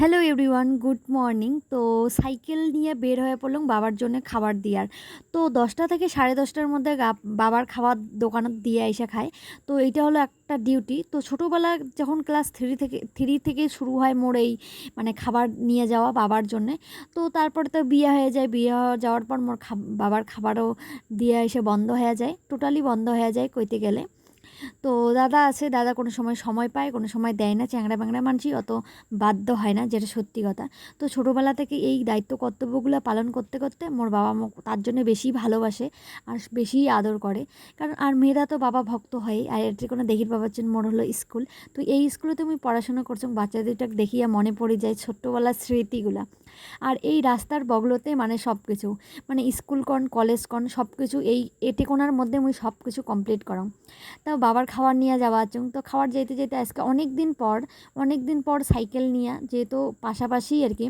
Hello everyone good morning তো cycle নিয়ে বের হয়ে পড়লাম বাবার জন্য খাবার দেওয়ার তো দশটা থেকে সাড়ে দশটার মধ্যে বাবার খাবার দোকানত দিয়ে এসে খায়। তো এইটা হলো একটা ডিউটি তো ছোটোবেলা যখন ক্লাস থ্রি থেকে থ্রি থেকে শুরু হয় মোর এই মানে খাবার নিয়ে যাওয়া বাবার জন্যে, তো তারপরে তো বিয়ে হয়ে যায়। বিয়ে যাওয়ার পর মোর বাবার খাবারও দিয়ে এসে বন্ধ হয়ে যায় টোটালি বন্ধ হয়ে যায় কইতে গেলে। তো দাদা আছে, দাদা কোনো সময় সময় পায়, কোনো সময় দেয় না, চ্যাংড়া ব্যাংড়া মানছি, অত বাধ্য হয় না, যেটা সত্যি কথা। তো ছোটোবেলা থেকে এই দায়িত্ব কর্তব্যগুলো পালন করতে করতে মোর বাবা তার জন্য বেশি ভালোবাসে আর বেশি আদর করে। কারণ আর মেয়েরা তো বাবা ভক্ত হয় আর এটি কোনো দেখির বাবার জন্য মোর হলো স্কুল। তো এই স্কুলে তুমি পড়াশোনা করছ বাচ্চাদেরটা দেখিয়া মনে পড়ে যায় ছোট্টবেলার স্মৃতিগুলা। আর এই রাস্তার বগলতে মানে সব কিছু মানে স্কুল কন, কলেজ কন সব কিছু এই এটেকোনার মধ্যে মুই সব কিছু কমপ্লিট করাম। তাও বাবার খাবার নিয়ে যাওয়া চুং তো খাবার যেতে যেতে আজকে অনেক দিন পর অনেক দিন পর সাইকেল নিয়ে, যেহেতু পাশাপাশি আর কি,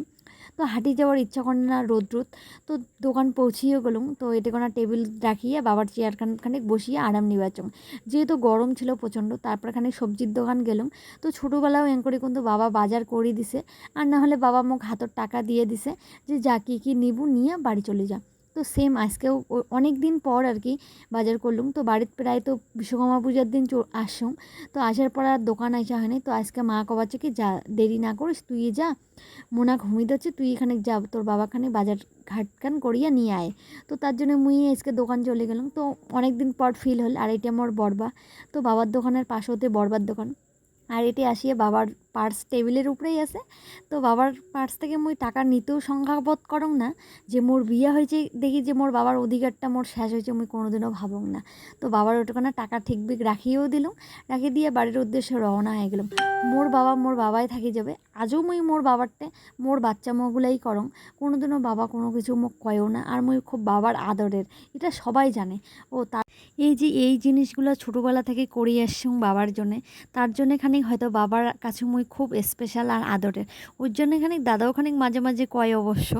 তো হাঁটি যাওয়ার ইচ্ছা করে না রোদ রোদ তো দোকান পৌঁছিয়ে গেলুম। তো এতে কোনো টেবিল রাখিয়ে বাবার চেয়ার খানিক বসিয়ে আরাম নিবার চুং যেহেতু গরম ছিল প্রচণ্ড, তারপর খানিক সবজির দোকান গেলাম। তো ছোটোবেলাও করে কিন্তু বাবা বাজার করে দিছে। আর না হলে বাবা মোক হাতর টাকা দিয়ে দিছে যে যা কী কী নিবু, নিয়ে বাড়ি চলে যা। তো সেম আজকেও অনেক দিন পর আর কি বাজার করলুম। তো বাড়িতে প্রায় তো বিশ্বকর্মা পূজার দিন আসুম। তো আসার পর আর দোকান আসা হয়নি। তো আজকে মা কবাচ্ছে কি যা, দেরি না করিস, তুই যা। মোনা ঘুমিয়ে যাচ্ছে, তুই এখানে যা, তোর বাবাখানে বাজার ঘাটকান করিয়া নিয়ে আয়। তো তার জন্য মুই আজকে দোকান চলে গেলাম। তো অনেক দিন পর ফিল হল, আর এটা আমার বরবা। তো বাবার দোকানের পাশে হতে বরবার দোকান। আর এটি আসিয়ে বাবার পার্স টেবিলের উপরেই আছে। তো বাবার পার্স থেকে মুই টাকা নিতেও সংখ্যাবোধ করং না। যে মোর বিয়ে হয়েছে দেখি যে মোর বাবার অধিকারটা মোর শেষ হয়েছে মুই কোনোদিনও ভাবং না। তো বাবার ওটাখানে টাকা ঠিক বিক রাখিয়েও দিলাম। রাখি দিয়ে বাড়ির উদ্দেশ্যে রওনা হয়ে গেলাম। মোর বাবা মোর বাবাই থাকি যাবে। আজও মুই মোর বাবারটে মোর বাচ্চা মগুলাই করং। কোনোদিনও বাবা কোনো কিছু মোক কয়েও না। আর মুই খুব বাবার আদরের। এটা সবাই জানে। ও তার এই যে এই জিনিসগুলো ছোটোবেলা থেকে করে আসছি বাবার জন্যে, তার জন্যে খানিক হয়তো বাবার কাছে মুই খুব স্পেশাল আর আদরের। ওর জন্য খানিক দাদাও খানিক মাঝে মাঝে কয় অবশ্য।